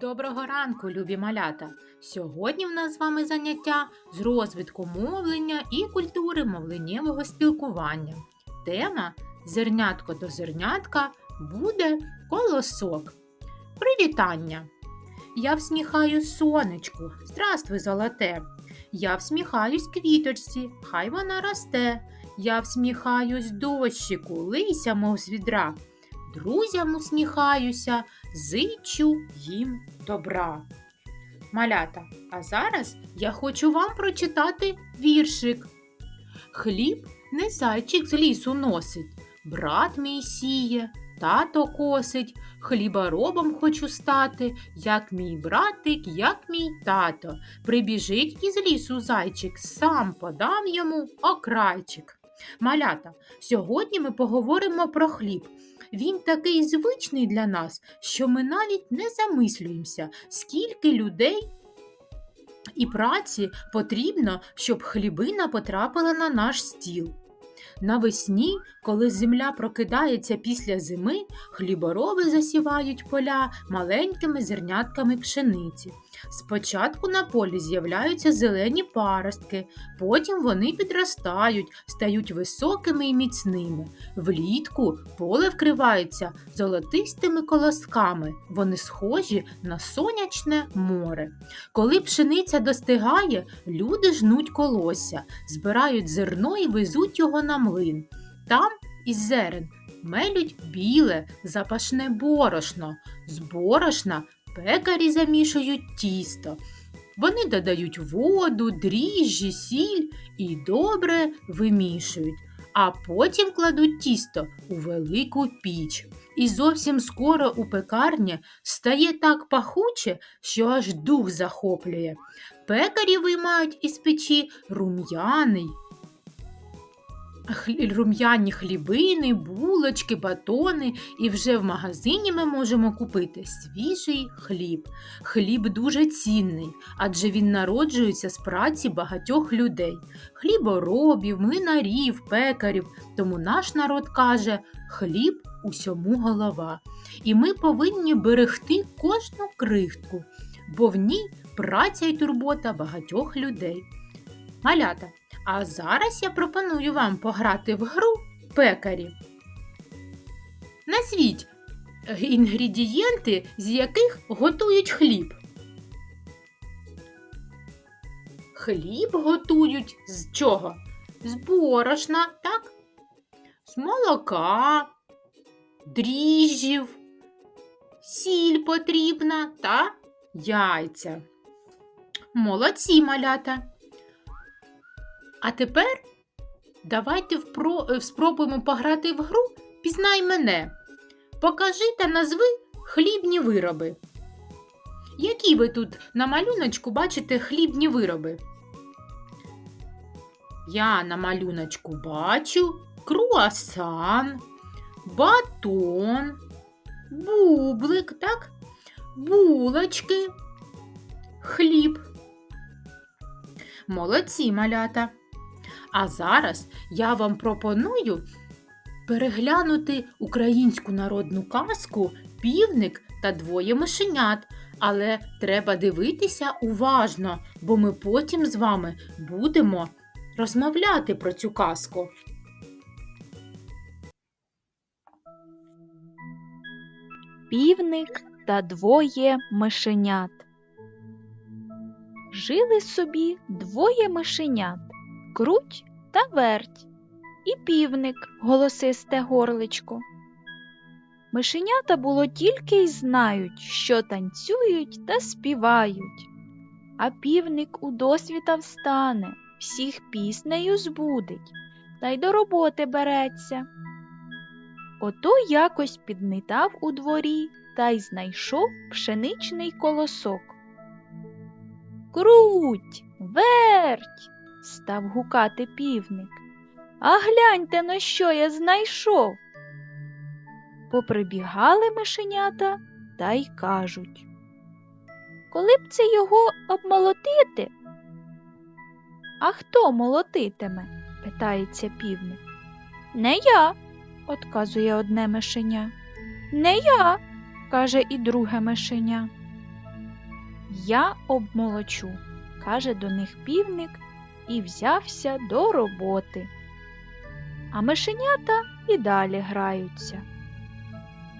Доброго ранку, любі малята! Сьогодні в нас з вами заняття з розвитку мовлення і культури мовленнєвого спілкування. Тема зернятко до зернятка буде колосок. Привітання! Я всміхаюсь сонечку, здравствуй, золоте. Я всміхаюсь квіточці, хай вона росте. Я всміхаюсь дощику, лися, мов з відра. Друзям усміхаюся, зичу їм добра. Малята, а зараз я хочу вам прочитати віршик. Хліб не зайчик з лісу носить, брат мій сіє, тато косить, хліборобом хочу стати, як мій братик, як мій тато. Прибіжить із лісу зайчик, сам подам йому окрайчик. Малята, сьогодні ми поговоримо про хліб. Він такий звичний для нас, що ми навіть не замислюємося, скільки людей і праці потрібно, щоб хлібина потрапила на наш стіл. Навесні, коли земля прокидається після зими, хлібороби засівають поля маленькими зернятками пшениці. Спочатку на полі з'являються зелені паростки, потім вони підростають, стають високими і міцними. Влітку поле вкривається золотистими колосками, вони схожі на сонячне море. Коли пшениця достигає, люди жнуть колосся, збирають зерно і везуть його на млин. Там із зерен мелють біле, запашне борошно, з борошна пекарі замішують тісто. Вони додають воду, дріжджі, сіль і добре вимішують, а потім кладуть тісто у велику піч. І зовсім скоро у пекарні стає так пахуче, що аж дух захоплює. Пекарі виймають із печі рум'яний, рум'яні хлібини, булочки, батони, і вже в магазині ми можемо купити свіжий хліб. Хліб дуже цінний, адже він народжується з праці багатьох людей хліборобів, млинарів, пекарів. Тому наш народ каже: хліб усьому голова. І ми повинні берегти кожну крихтку, бо в ній праця й турбота багатьох людей. Малята, а зараз я пропоную вам пограти в гру пекарі. Назвіть інгредієнти, з яких готують хліб. Хліб готують з чого? З борошна, так? З молока, дріжджів, сіль потрібна та яйця. Молодці малята. А тепер давайте впро... е, спробуємо пограти в гру Пізнай мене. Покажи та назви хлібні вироби. Які ви тут на малюночку бачите хлібні вироби? Я на малюночку бачу круасан, батон, бублик, так? булочки, хліб. Молодці малята! А зараз я вам пропоную переглянути українську народну казку Півник та двоє мишенят. Але треба дивитися уважно, бо ми потім з вами будемо розмовляти про цю казку. Півник та двоє мишенят. Жили собі двоє мишенят круть та верть, і півник голосисте горличко. Мишенята було тільки й знають, що танцюють та співають. А півник у досвіта встане, всіх піснею збудить, та й до роботи береться. Ото якось підмітав у дворі та й знайшов пшеничний колосок. Круть, верть, став гукати півник. А гляньте, на що я знайшов. Поприбігали мишенята та й кажуть. Коли б це його обмолотити? А хто молотитиме? питається півник. Не я, отказує одне мишеня. Не я, каже і друге мишеня. Я обмолочу, каже до них півник і взявся до роботи. А мишенята і далі граються.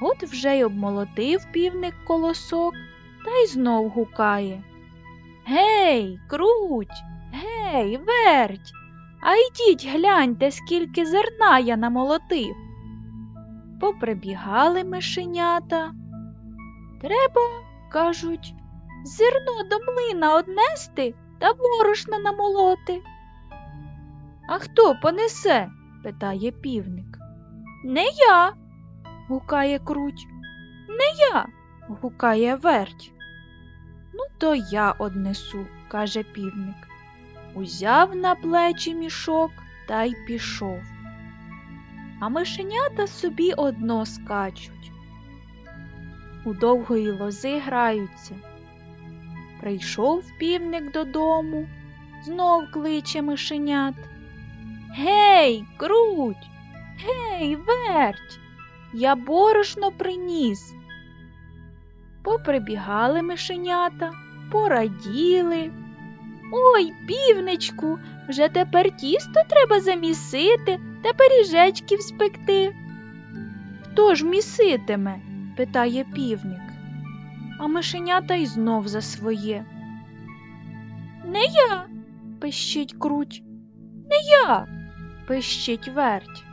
От вже й обмолотив півник колосок та й знов гукає. Гей, круть, гей, верть, а йдіть гляньте, скільки зерна я намолотив. Поприбігали мишенята. Треба, кажуть, зерно до млина однести та борошна намолоти. А хто понесе? питає півник. Не я, гукає круть. Не я, гукає верть. Ну, то я однесу, каже півник. Узяв на плечі мішок та й пішов. А мишенята собі одно скачуть. У довгої лози граються. Прийшов півник додому, знов кличе мишенят. Гей, круть, гей, верть, я борошно приніс. Поприбігали мишенята, пораділи. Ой, півничку, вже тепер тісто треба замісити та пиріжечків спекти. Хто ж міситиме? питає півник. А мишенята й знов за своє. Не я, пищить круть. Не я, пищить верть.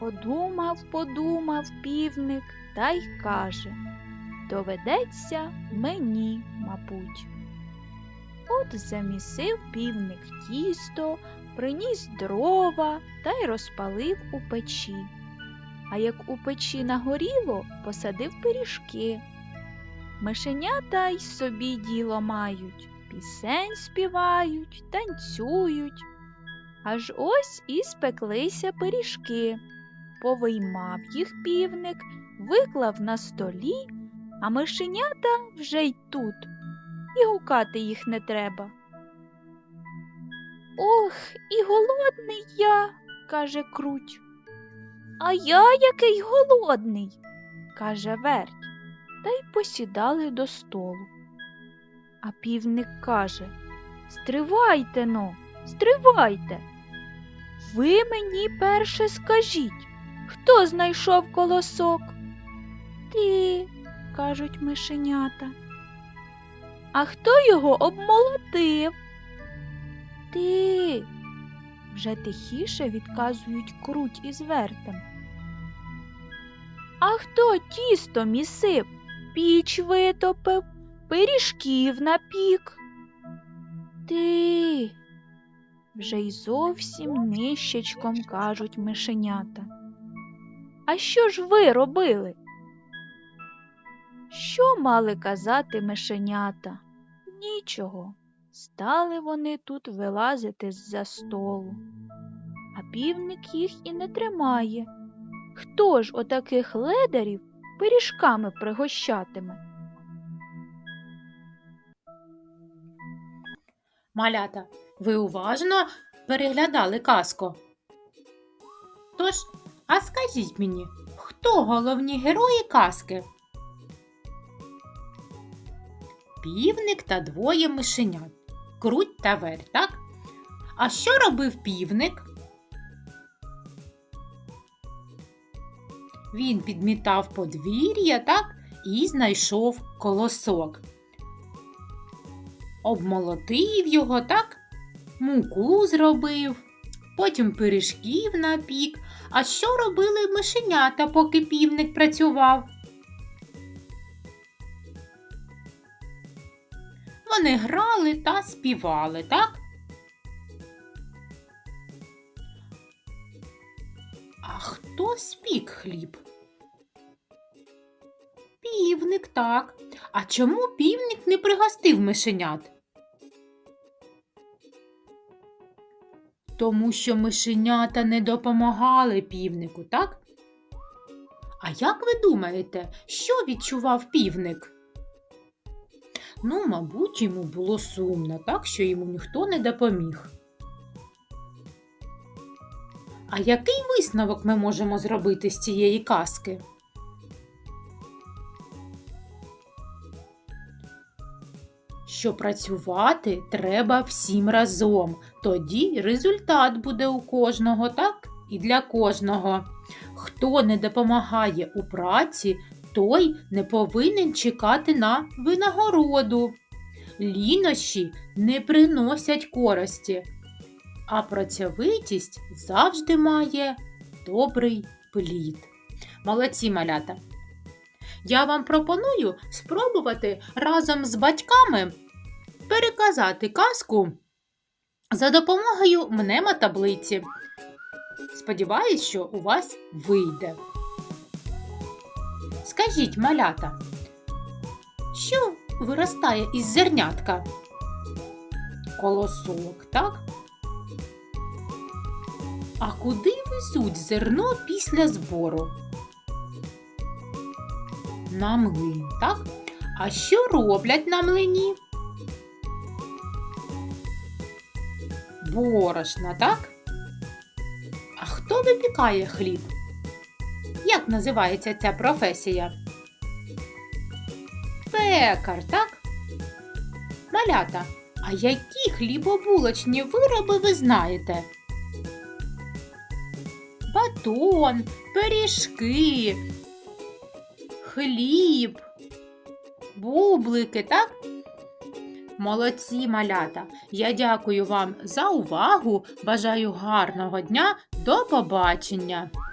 Подумав, подумав півник та й каже Доведеться мені, мабуть. От замісив півник тісто, приніс дрова та й розпалив у печі. А як у печі нагоріло, посадив пиріжки. Мишенята й собі діло мають, пісень співають, танцюють. Аж ось і спеклися пиріжки. Повиймав їх півник, виклав на столі, а мишенята вже й тут, і гукати їх не треба. Ох, і голодний я, каже круть. А я який голодний, каже верть, та й посідали до столу. А півник каже Стривайте но, стривайте. Ви мені перше скажіть, хто знайшов колосок? Ти, кажуть мишенята. А хто його обмолотив? Ти. Вже тихіше відказують круть із вертем. А хто тісто місив, піч витопив, пиріжків напік? Ти. Вже й зовсім нищечком кажуть мишенята. А що ж ви робили? Що мали казати мишенята? Нічого. Стали вони тут вилазити з-за столу. А півник їх і не тримає. Хто ж отаких ледарів пиріжками пригощатиме? Малята, ви уважно переглядали казку. Тож, а скажіть мені, хто головні герої казки? Півник та двоє мишенят. Круть та верть, так? А що робив півник? Він підмітав подвір'я, так, і знайшов колосок. Обмолотив його, так? Муку зробив, потім пиріжків напік. А що робили мишенята, поки півник працював? Вони грали та співали, так? А хто спік хліб? Півник, так. А чому півник не пригостив мишенят? Тому що мишенята не допомагали півнику, так? А як ви думаєте, що відчував півник? Ну, мабуть, йому було сумно, так, що йому ніхто не допоміг. А який висновок ми можемо зробити з цієї казки? Що працювати треба всім разом. Тоді результат буде у кожного, так? І для кожного. Хто не допомагає у праці, той не повинен чекати на винагороду. Лінощі не приносять користі, а працьовитість завжди має добрий плід. Молодці малята! Я вам пропоную спробувати разом з батьками переказати казку за допомогою мнемотаблиці. Сподіваюсь, що у вас вийде. Скажіть, малята, що виростає із зернятка? Колосок, так? А куди везуть зерно після збору? На млин, так? А що роблять на млині? Борошна, так? А хто випікає хліб? Як називається ця професія? Пекар, так? Малята, а які хлібобулочні вироби ви знаєте? Батон, пиріжки, хліб, бублики, так? Молодці малята! Я дякую вам за увагу. Бажаю гарного дня. До побачення!